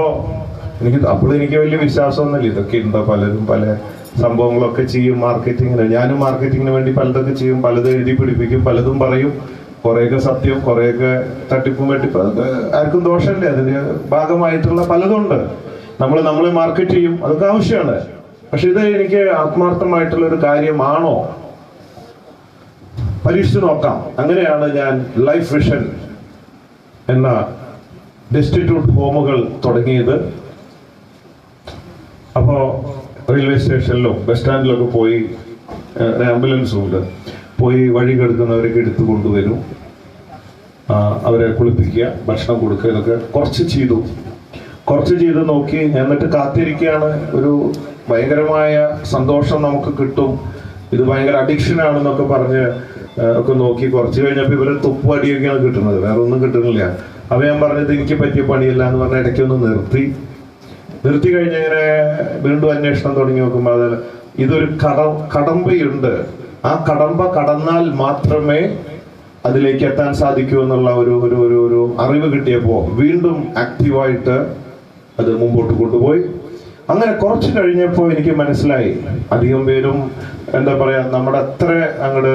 എനിക്ക് അപ്പോൾ എനിക്ക് വലിയ വിശ്വാസമൊന്നുമില്ല. ഇതൊക്കെ ഉണ്ടോ പലരും പല സംഭവങ്ങളൊക്കെ ചെയ്യും മാർക്കറ്റിങ്ങിന്. ഞാനും മാർക്കറ്റിങ്ങിന് വേണ്ടി പലതൊക്കെ ചെയ്യും. പലതും എഴുതി പിടിപ്പിക്കും പലതും പറയും. കുറേയൊക്കെ സത്യം കുറേയൊക്കെ തട്ടിപ്പും വെട്ടിപ്പും. അതൊക്കെ ആർക്കും ദോഷമില്ല. അതിന് ഭാഗമായിട്ടുള്ള പലതുണ്ട്. നമ്മൾ നമ്മളെ മാർക്കറ്റ് ചെയ്യും. അതൊക്കെ ആവശ്യമാണ്. പക്ഷെ ഇത് എനിക്ക് ആത്മാർത്ഥമായിട്ടുള്ള ഒരു കാര്യമാണോ? പരീക്ഷിച്ചു നോക്കാം. അങ്ങനെയാണ് ഞാൻ ലൈഫ് വിഷൻ എന്ന ഡെസ്റ്റിറ്റ്യൂട്ട് ഹോമുകൾ തുടങ്ങിയത്. അപ്പോൾ റെയിൽവേ സ്റ്റേഷനിലോ ബസ് സ്റ്റാൻഡിലൊക്കെ പോയി ആംബുലൻസും ഉണ്ട് പോയി വഴി കിടക്കുന്നവരൊക്കെ എടുത്തു കൊണ്ടുവരും. അവരെ കുളിപ്പിക്കുക ഭക്ഷണം കൊടുക്കുക ഇതൊക്കെ കുറച്ച് ചെയ്തു. കുറച്ച് ചെയ്ത് നോക്കി എന്നിട്ട് കാത്തിരിക്കുകയാണ്. ഒരു ഭയങ്കരമായ സന്തോഷം നമുക്ക് കിട്ടും. ഇത് ഭയങ്കര അഡിക്ഷൻ ആണെന്നൊക്കെ പറഞ്ഞ് ഒക്കെ നോക്കി കുറച്ച് കഴിഞ്ഞപ്പോൾ ഇവരെ തുപ്പു അടിയൊക്കെയാണ് കിട്ടുന്നത്. വേറെ ഒന്നും കിട്ടുന്നില്ല. അപ്പം ഞാൻ പറഞ്ഞത് എനിക്ക് പറ്റിയ പണിയല്ല എന്ന് പറഞ്ഞ ഇടയ്ക്കൊന്ന് നിർത്തി. നിർത്തി കഴിഞ്ഞ് ഇങ്ങനെ വീണ്ടും അന്വേഷണം തുടങ്ങി നോക്കുമ്പോൾ അത് ഇതൊരു കട കടമ്പയുണ്ട്. ആ കടമ്പ കടന്നാൽ മാത്രമേ അതിലേക്ക് എത്താൻ സാധിക്കൂ എന്നുള്ള ഒരു ഒരു ഒരു ഒരു അറിവ് കിട്ടിയപ്പോൾ വീണ്ടും ആക്റ്റീവായിട്ട് അത് മുമ്പോട്ട് കൊണ്ടുപോയി. അങ്ങനെ കുറച്ച് കഴിഞ്ഞപ്പോൾ എനിക്ക് മനസ്സിലായി. അധികം പേരും എന്താ പറയുക നമ്മുടെ അത്ര അങ്ങോട്ട്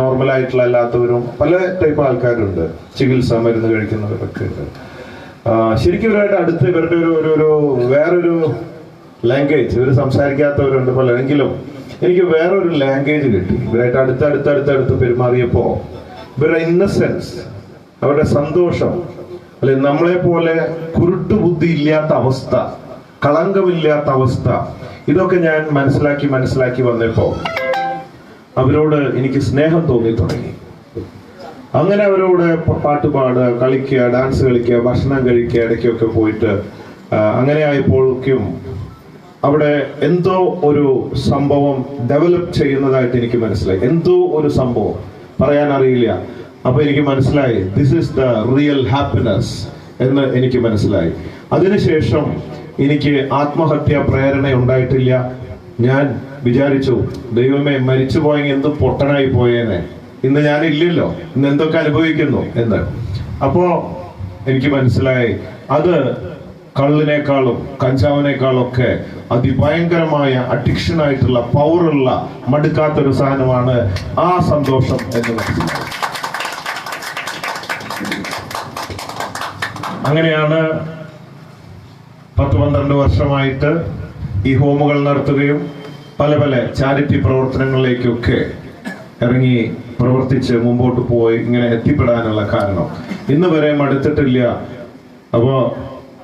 നോർമലായിട്ടുള്ള അല്ലാത്തവരും പല ടൈപ്പ് ആൾക്കാരുണ്ട്. ചികിത്സ മരുന്ന് കഴിക്കുന്നവരൊക്കെ ഉണ്ട്. ശരിക്കും ഇവരായിട്ട് അടുത്ത് ഇവരുടെ ഒരു ഒരു ഒരു വേറൊരു ലാംഗ്വേജ് ഇവർ സംസാരിക്കാത്തവരുണ്ട് പലരെങ്കിലും എനിക്ക് വേറൊരു ലാംഗ്വേജ് കിട്ടി. ഇവരായിട്ട് അടുത്ത് അടുത്ത് അടുത്ത് അടുത്ത് പെരുമാറിയപ്പോ ഇവരുടെ ഇന്നസെൻസ് അവരുടെ സന്തോഷം അല്ലെ നമ്മളെ പോലെ കുരുട്ടു ബുദ്ധി ഇല്ലാത്ത അവസ്ഥ കളങ്കമില്ലാത്ത അവസ്ഥ ഇതൊക്കെ ഞാൻ മനസ്സിലാക്കി മനസ്സിലാക്കി വന്നപ്പോൾ അവരോട് എനിക്ക് സ്നേഹം തോന്നി തുടങ്ങി. അങ്ങനെ അവരോട് പാട്ട് പാടുക കളിക്കുക ഡാൻസ് കളിക്കുക ഭക്ഷണം കഴിക്കുക ഇടയ്ക്കൊക്കെ പോയിട്ട് അങ്ങനെ ആയപ്പോഴേക്കും അവിടെ എന്തോ ഒരു സംഭവം ഡെവലപ്പ് ചെയ്യുന്നതായിട്ട് എനിക്ക് മനസ്സിലായി. എന്തോ ഒരു സംഭവം. പറയാൻ അറിയില്ല. അപ്പൊ എനിക്ക് മനസ്സിലായി. This is the real happiness എന്ന് എനിക്ക് മനസ്സിലായി. അതിനുശേഷം എനിക്ക് ആത്മഹത്യ പ്രേരണ ഉണ്ടായിട്ടില്ല. ഞാൻ വിചാരിച്ചു ദൈവമേ മരിച്ചു പോയെങ്കിൽ എന്ത് പൊട്ടനായി പോയേനെ. ഇന്ന് ഞാൻ ഇല്ലല്ലോ ഇന്ന് എന്തൊക്കെ അനുഭവിക്കുന്നു എന്ന്. അപ്പോ എനിക്ക് മനസ്സിലായി. അത് കള്ളിനേക്കാളും കഞ്ചാവിനേക്കാളും ഒക്കെ അതിഭയങ്കരമായ അഡിക്ഷൻ ആയിട്ടുള്ള പവറുള്ള മടുക്കാത്തൊരു സാധനമാണ് ആ സന്തോഷം എന്ന് അങ്ങനെയാണ് പത്ത് പന്ത്രണ്ട് വർഷമായിട്ട് ഈ ഹോമുകൾ നടത്തുകയും പല പല ചാരിറ്റി പ്രവർത്തനങ്ങളിലേക്കൊക്കെ ഇറങ്ങി പ്രവർത്തിച്ച് മുമ്പോട്ട് പോയി ഇങ്ങനെ എത്തിപ്പെടാനുള്ള കാരണം. ഇന്ന് വരെ മടുത്തിട്ടില്ല. അപ്പോ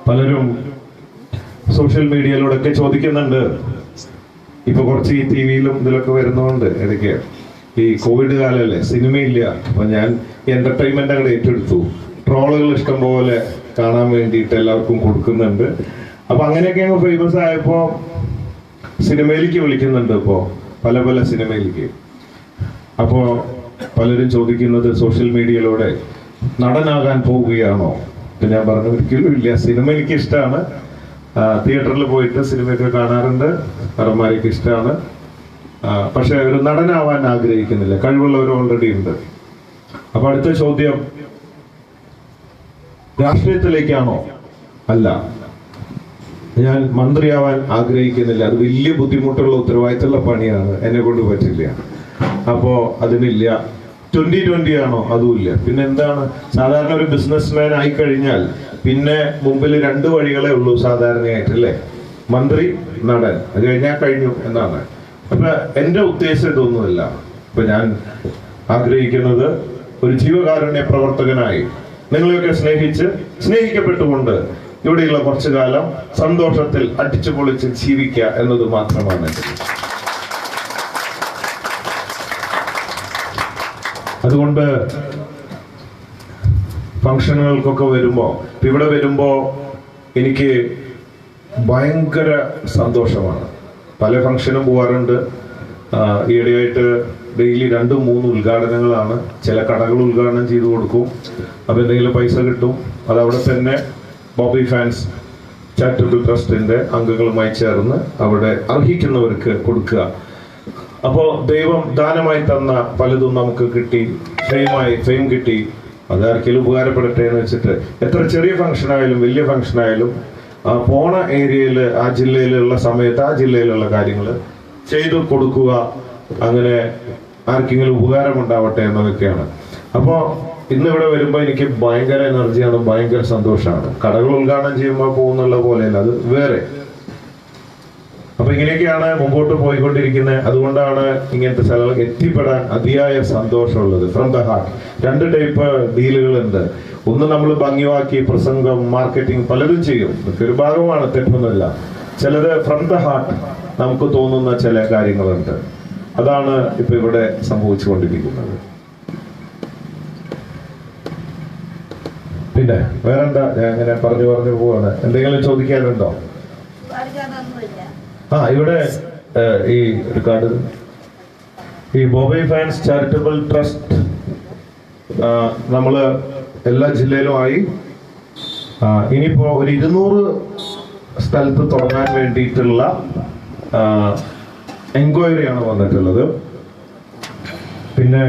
പലരും സോഷ്യൽ മീഡിയയിലൂടെയൊക്കെ ചോദിക്കുന്നുണ്ട്. ഇപ്പൊ കുറച്ച് ഈ ടി വിയിലും ഇതിലൊക്കെ വരുന്നതുകൊണ്ട് ഇടയ്ക്ക്. ഈ കോവിഡ് കാലമല്ലേ സിനിമയില്ല. അപ്പൊ ഞാൻ എന്റർടൈൻമെന്റ് അങ്ങോട്ട് ഏറ്റെടുത്തു. ട്രോളുകൾ ഇഷ്ടം പോലെ കാണാൻ വേണ്ടിയിട്ട് എല്ലാവർക്കും കൊടുക്കുന്നുണ്ട്. അപ്പൊ അങ്ങനെയൊക്കെ അങ്ങ് ഫേമസ് ആയപ്പോ സിനിമയിലേക്ക് വിളിക്കുന്നുണ്ട് ഇപ്പോ. പല പല സിനിമയിലേക്ക്. അപ്പോ പലരും ചോദിക്കുന്നത് സോഷ്യൽ മീഡിയയിലൂടെ നടനാകാൻ പോവുകയാണോ? ഇപ്പം ഞാൻ പറഞ്ഞു ഒരിക്കലും ഇല്ല. സിനിമ എനിക്ക് ഇഷ്ടമാണ് തിയേറ്ററിൽ പോയിട്ട് സിനിമയൊക്കെ കാണാറുണ്ട്. നടന്മാരെയൊക്കെ ഇഷ്ടമാണ് പക്ഷെ ഒരു നടനാവാൻ ആഗ്രഹിക്കുന്നില്ല. കഴിവുള്ളവർ ഓൾറെഡി ഉണ്ട്. അപ്പൊ അടുത്ത ചോദ്യം. രാഷ്ട്രീയത്തിലേക്കാണോ? അല്ല. ഞാൻ മന്ത്രിയാവാൻ ആഗ്രഹിക്കുന്നില്ല. അത് വലിയ ബുദ്ധിമുട്ടുള്ള ഉത്തരവാദിത്തമുള്ള പണിയാണ്. എന്നെ കൊണ്ട് പറ്റില്ല. അപ്പോ അതിനില്ല. ട്വന്റി ട്വന്റി ആണോ? അതുമില്ല. പിന്നെ എന്താണ്? സാധാരണ ഒരു ബിസിനസ്മാൻ ആയി കഴിഞ്ഞാൽ പിന്നെ മുമ്പിൽ രണ്ട് വഴികളെ ഉള്ളൂ സാധാരണയായിട്ട് അല്ലേ? മന്ത്രി നടൻ. അത് കഴിഞ്ഞാൽ കഴിഞ്ഞു എന്നാണ്. അപ്പൊ എന്റെ ഉദ്ദേശം ഇതൊന്നുമല്ല. ഇപ്പൊ ഞാൻ ആഗ്രഹിക്കുന്നത് ഒരു ജീവകാരുണ്യ പ്രവർത്തകനായി. നിങ്ങളെയൊക്കെ സ്നേഹിച്ച് സ്നേഹിക്കപ്പെട്ടുകൊണ്ട് ഇവിടെയുള്ള കുറച്ചു കാലം സന്തോഷത്തിൽ അടിച്ചു പൊളിച്ച് ജീവിക്കുക എന്നത് മാത്രമാണ് എന്റെ ലക്ഷ്യം. അതുകൊണ്ട് ഫങ്ഷനുകൾക്കൊക്കെ വരുമ്പോൾ ഇവിടെ വരുമ്പോൾ എനിക്ക് ഭയങ്കര സന്തോഷമാണ്. പല ഫങ്ഷനും പോകാറുണ്ട് ഈയിടെയായിട്ട് ഡെയിലി രണ്ടും മൂന്ന് ഉദ്ഘാടനങ്ങളാണ്. ചില കടകൾ ഉദ്ഘാടനം ചെയ്തു കൊടുക്കും. അപ്പോൾ എന്തെങ്കിലും പൈസ കിട്ടും. അത് അവിടെ തന്നെ ബോബി ഫാൻസ് ചാരിറ്റബിൾ ട്രസ്റ്റിന്റെ അംഗങ്ങളുമായി ചേർന്ന് അവിടെ അർഹിക്കുന്നവർക്ക് കൊടുക്കുക. അപ്പോ ദൈവം ദാനമായി തന്ന പലതും നമുക്ക് കിട്ടി ഫെയിമായി ഫെയിം കിട്ടി. അത് ആർക്കെങ്കിലും ഉപകാരപ്പെടട്ടെ എന്ന് വെച്ചിട്ട് എത്ര ചെറിയ ഫംഗ്ഷൻ ആയാലും വലിയ ഫംഗ്ഷൻ ആയാലും പോണ ഏരിയയിൽ ആ ജില്ലയിലുള്ള സമയത്ത് ആ ജില്ലയിലുള്ള കാര്യങ്ങൾ ചെയ്തു കൊടുക്കുക. അങ്ങനെ ആർക്കെങ്കിലും ഉപകാരം ഉണ്ടാവട്ടെ എന്നതൊക്കെയാണ്. അപ്പോ ഇന്ന് ഇവിടെ വരുമ്പോൾ എനിക്ക് ഭയങ്കര എനർജിയാണ് ഭയങ്കര സന്തോഷമാണ്. കടകൾ ഉദ്ഘാടനം ചെയ്യുമ്പോൾ പോകുന്നുള്ള പോലെയല്ല അത് വേറെ. അപ്പൊ ഇങ്ങനെയൊക്കെയാണ് മുമ്പോട്ട് പോയിക്കൊണ്ടിരിക്കുന്നത് അതുകൊണ്ടാണ് ഇങ്ങനത്തെ സ്ഥലങ്ങൾ എത്തിപ്പെടാൻ അതിയായ സന്തോഷമുള്ളത്. ഫ്രം ദ ഹാർട്ട് രണ്ട് ടൈപ്പ് ഡീലുകളുണ്ട് ഒന്ന് നമ്മൾ ഭംഗിവാക്കി പ്രസംഗം മാർക്കറ്റിംഗ് പലരും ചെയ്യും. ഒരു ഭാഗമാണ് തെറ്റൊന്നുമില്ല. ചിലത് ഫ്രം ദ ഹാർട്ട് നമുക്ക് തോന്നുന്ന ചില കാര്യങ്ങളുണ്ട്. അതാണ് ഇപ്പൊ ഇവിടെ സംഭവിച്ചുകൊണ്ടിരിക്കുന്നത്. പിന്നെ വേറെന്താ? ഞാൻ അങ്ങനെ പറഞ്ഞു പറഞ്ഞു പോവാണ്. എന്തെങ്കിലും ചോദിക്കാനുണ്ടോ? ആ ഇവിടെ ഈ ഒരു കാർഡ് ഈ ബോബൈ ഫാൻസ് ചാരിറ്റബിൾ ട്രസ്റ്റ് നമ്മൾ എല്ലാ ജില്ലയിലുമായി ഇനിയിപ്പോ ഒരു ഇരുന്നൂറ് സ്ഥലത്ത് തുടങ്ങാൻ വേണ്ടിയിട്ടുള്ള എൻക്വയറിയാണ് വന്നിട്ടുള്ളത്. പിന്നെ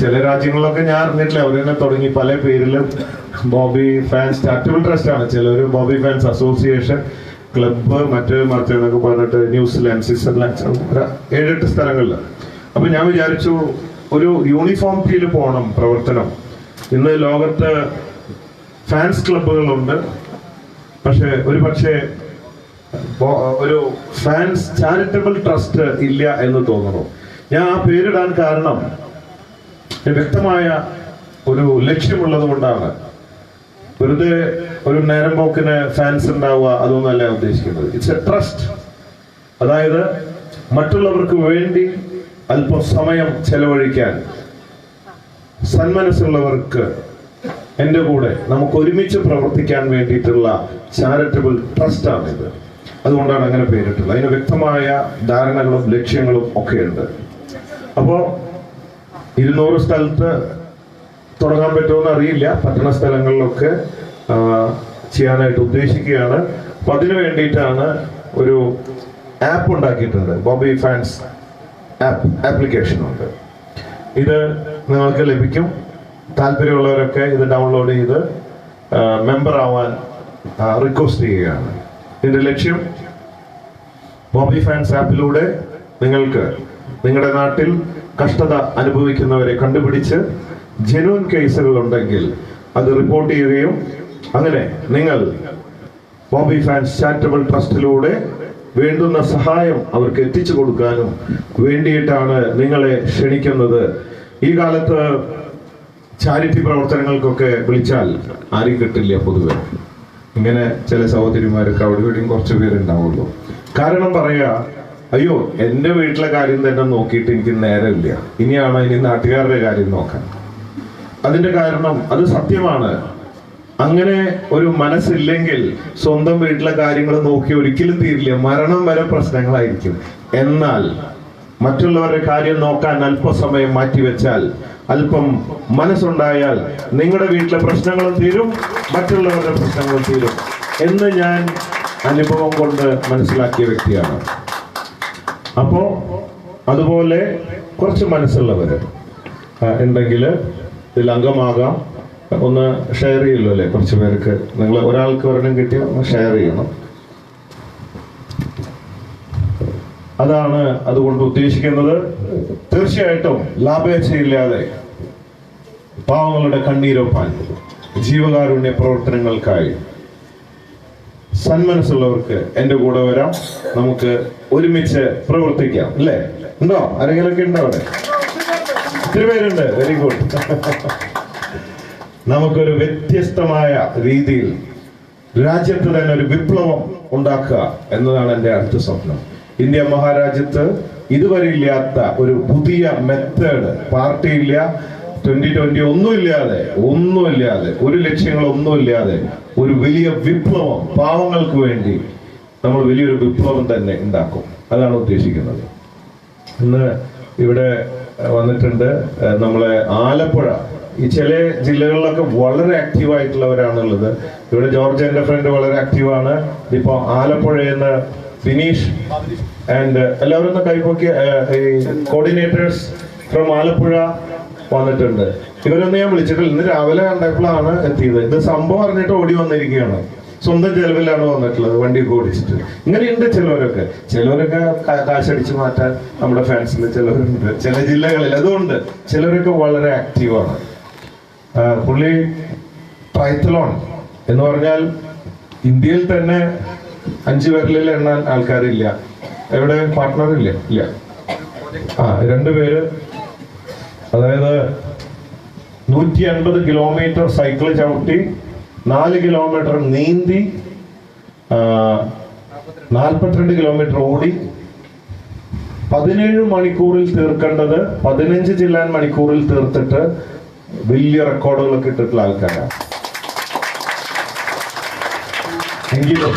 ചില രാജ്യങ്ങളിലൊക്കെ ഞാൻ അറിഞ്ഞിട്ടില്ല അവർ തന്നെ തുടങ്ങി പല പേരിലും ബോബി ഫാൻസ് ചാരിറ്റബിൾ ട്രസ്റ്റ് ആണ്. ചിലർ ബോബി ഫാൻസ് അസോസിയേഷൻ ക്ലബ്ബ് മറ്റ് മറിച്ച് എന്നൊക്കെ പറഞ്ഞിട്ട് ന്യൂസിലാൻഡ് സ്വിറ്റ്സർലാൻഡ് ഏഴെട്ട് സ്ഥലങ്ങളിൽ അപ്പൊ ഞാൻ വിചാരിച്ചു ഒരു യൂണിഫോം യൂണിഫോമിറ്റിയിൽ പോകണം പ്രവർത്തനം. ഇന്ന് ലോകത്ത് ഫാൻസ് ക്ലബ്ബുകളുണ്ട്. പക്ഷെ ഒരു പക്ഷേ ഒരു ഫാൻസ് ചാരിറ്റബിൾ ട്രസ്റ്റ് ഇല്ല എന്ന് തോന്നുന്നു. ഞാൻ ആ പേരിടാൻ കാരണം വ്യക്തമായ ഒരു ലക്ഷ്യമുള്ളത് കൊണ്ടാണ്. വെറുതെ ഒരു നേരം പോക്കിന് ഫാൻസ് ഉണ്ടാവുക അതൊന്നല്ല ഉദ്ദേശിക്കുന്നത്. ഇറ്റ്സ് എ ട്രസ്റ്റ് അതായത് മറ്റുള്ളവർക്ക് വേണ്ടി അല്പം സമയം ചെലവഴിക്കാൻ സന്മനസ്സുള്ളവർക്ക് എന്റെ കൂടെ നമുക്ക് ഒരുമിച്ച് പ്രവർത്തിക്കാൻ വേണ്ടിയിട്ടുള്ള ചാരിറ്റബിൾ ട്രസ്റ്റ് ആണ് ഇത് അതുകൊണ്ടാണ് അങ്ങനെ പേരിട്ടുള്ളത്. അതിന് വ്യക്തമായ ധാരണകളും ലക്ഷ്യങ്ങളും ഒക്കെ ഉണ്ട് അപ്പോൾ ഇരുന്നൂറ് സ്ഥലത്ത് തുടങ്ങാൻ പറ്റുമെന്ന് അറിയില്ല. പട്ടണ സ്ഥലങ്ങളിലൊക്കെ ചെയ്യാനായിട്ട് ഉദ്ദേശിക്കുകയാണ്. അപ്പൊ അതിനു വേണ്ടിയിട്ടാണ് ഒരു ആപ്പ് ഉണ്ടാക്കിയിട്ടുണ്ട്. ബോംബെ ഫാൻസ് ആപ്പ് ആപ്ലിക്കേഷൻ ഉണ്ട്. ഇത് നിങ്ങൾക്ക് ലഭിക്കും. താല്പര്യമുള്ളവരൊക്കെ ഇത് ഡൗൺലോഡ് ചെയ്ത് മെമ്പർ ആവാൻ റിക്വസ്റ്റ് ചെയ്യുകയാണ്. ഇതിന്റെ ലക്ഷ്യം ബോംബെ ഫാൻസ് ആപ്പിലൂടെ നിങ്ങൾക്ക് നിങ്ങളുടെ നാട്ടിൽ കഷ്ടത അനുഭവിക്കുന്നവരെ കണ്ടുപിടിച്ച് ജെനുവൻ കേസുകൾ ഉണ്ടെങ്കിൽ അത് റിപ്പോർട്ട് ചെയ്യുകയും അങ്ങനെ നിങ്ങൾ ബോബി ഫാൻസ് ചാരിറ്റബിൾ ട്രസ്റ്റിലൂടെ വേണ്ടുന്ന സഹായം അവർക്ക് എത്തിച്ചു കൊടുക്കാനും വേണ്ടിയിട്ടാണ് നിങ്ങളെ ക്ഷണിക്കുന്നത്. ഈ കാലത്ത് ചാരിറ്റി പ്രവർത്തനങ്ങൾക്കൊക്കെ വിളിച്ചാൽ ആരും കിട്ടില്ല പൊതുവെ. ഇങ്ങനെ ചില സഹോദരിമാരൊക്കെ അവിടെ ഇവിടെയും കുറച്ച് പേരുണ്ടാവുള്ളൂ. കാരണം പറയാ അയ്യോ എന്റെ വീട്ടിലെ കാര്യം തന്നെ നോക്കിയിട്ട് എനിക്ക് നേരമില്ല. ഇനിയാണോ ഇനി നാട്ടുകാരുടെ കാര്യം നോക്കാൻ. അതിന്റെ കാരണം അത് സത്യമാണ്. അങ്ങനെ ഒരു മനസ്സില്ലെങ്കിൽ സ്വന്തം വീട്ടിലെ കാര്യങ്ങൾ നോക്കി ഒരിക്കലും തീരില്ല. മരണം വരെ പ്രശ്നങ്ങളായിരിക്കും. എന്നാൽ മറ്റുള്ളവരുടെ കാര്യം നോക്കാൻ അല്പസമയം മാറ്റിവെച്ചാൽ അല്പം മനസ്സുണ്ടായാൽ നിങ്ങളുടെ വീട്ടിലെ പ്രശ്നങ്ങളും തീരും മറ്റുള്ളവരുടെ പ്രശ്നങ്ങളും തീരും എന്ന് ഞാൻ അനുഭവം കൊണ്ട് മനസ്സിലാക്കിയ വ്യക്തിയാണ്. അപ്പോ അതുപോലെ കുറച്ച് മനസ്സുള്ളവര് ഉണ്ടെങ്കിൽ ഇതിൽ അംഗമാകാം ഒന്ന് ഷെയർ ചെയ്യല്ലോ അല്ലേ? കുറച്ച് പേർക്ക്. നിങ്ങൾ ഒരാൾക്ക് ഒരെണ്ണം കിട്ടിയ ഒന്ന് ഷെയർ ചെയ്യണം. അതാണ് അതുകൊണ്ട് ഉദ്ദേശിക്കുന്നത്. തീർച്ചയായിട്ടും ലാഭേച്ഛയില്ലാതെ പാവങ്ങളുടെ കണ്ണീരൊപ്പാൻ ജീവകാരുണ്യ പ്രവർത്തനങ്ങൾക്കായി സന്മനസ്സുള്ളവർക്ക് എന്റെ കൂടെ വരാം. നമുക്ക് ഒരുമിച്ച് പ്രവർത്തിക്കാം. അല്ലേ? ഉണ്ടോ? ആരെങ്കിലൊക്കെ ഉണ്ടോ അവിടെ? ഒത്തിരി പേരുണ്ട്. വെരി ഗുഡ് നമുക്കൊരു വ്യത്യസ്തമായ രീതിയിൽ രാജ്യത്ത് തന്നെ ഒരു വിപ്ലവം ഉണ്ടാക്കുക എന്നതാണ് എന്റെ അടുത്ത സ്വപ്നം. ഇന്ത്യ മഹാരാജ്യത്ത് ഇതുവരെ ഇല്ലാത്ത ഒരു പുതിയ മെത്തേഡ് പാർട്ടി ഇല്ല ട്വന്റി ട്വന്റി ഒന്നുമില്ലാതെ ഒന്നുമില്ലാതെ ഒരു ലക്ഷ്യങ്ങളൊന്നുമില്ലാതെ ഒരു വലിയ വിപ്ലവം പാവങ്ങൾക്ക് വേണ്ടി നമ്മൾ വലിയൊരു വിപ്ലവം തന്നെ ഉണ്ടാക്കും. അതാണ് ഉദ്ദേശിക്കുന്നത്. ഇന്ന് ഇവിടെ വന്നിട്ടുണ്ട്. നമ്മളെ ആലപ്പുഴ. ഈ ചില ജില്ലകളിലൊക്കെ വളരെ ആക്റ്റീവ് ആയിട്ടുള്ളവരാണുള്ളത്. ഇവിടെ ജോർജ് എന്റെ ഫ്രണ്ട് വളരെ ആക്റ്റീവാണ് ഇപ്പോ ആലപ്പുഴയിൽ നിന്ന് ഫിനീഷ് ആൻഡ് എല്ലാവരും ഒന്ന് കൈപ്പൊക്കി ഈ കോർഡിനേറ്റേഴ്സ് ഫ്രം ആലപ്പുഴ വന്നിട്ടുണ്ട്. ഇവരൊന്നും ഞാൻ വിളിച്ചിട്ടില്ല. ഇന്ന് രാവിലെ കണ്ടപ്പോഴാണ് എത്തിയത്. ഇത് സംഭവം അറിഞ്ഞിട്ട് ഓടി വന്നിരിക്കുകയാണ്. സ്വന്തം ചെലവിലാണ് വന്നിട്ടുള്ളത് വണ്ടി ഓടിച്ചിട്ട്. ഇങ്ങനെയുണ്ട് ചിലവരൊക്കെ. ചിലവരൊക്കെ കാശടിച്ച് മാറ്റാൻ നമ്മുടെ ഫാൻസിൽ ചിലവരുണ്ട്. ചില ജില്ലകളിൽ അതുകൊണ്ട് ചിലരൊക്കെ വളരെ ആക്റ്റീവാണ് പുള്ളി ട്രൈത്തലോൺ എന്ന് പറഞ്ഞാൽ ഇന്ത്യയിൽ തന്നെ അഞ്ചു പേരിൽ എണ്ണാൻ ആൾക്കാരില്ല. എവിടെ? പാർട്ട്ണർ ഇല്ല. ഇല്ല ആ രണ്ടുപേര് അതായത് നൂറ്റി അൻപത് കിലോമീറ്റർ സൈക്കിൾ ചവിട്ടി നാല് കിലോമീറ്റർ നീന്തി നാൽപ്പത്തിരണ്ട് കിലോമീറ്റർ ഓടി പതിനേഴ് മണിക്കൂറിൽ തീർക്കേണ്ടത് പതിനഞ്ച് ജില്ലാൻ മണിക്കൂറിൽ തീർത്തിട്ട് വലിയ റെക്കോർഡുകളൊക്കെ ഇട്ടിട്ടുള്ള ആൾക്കാരാണ്. എങ്കിലും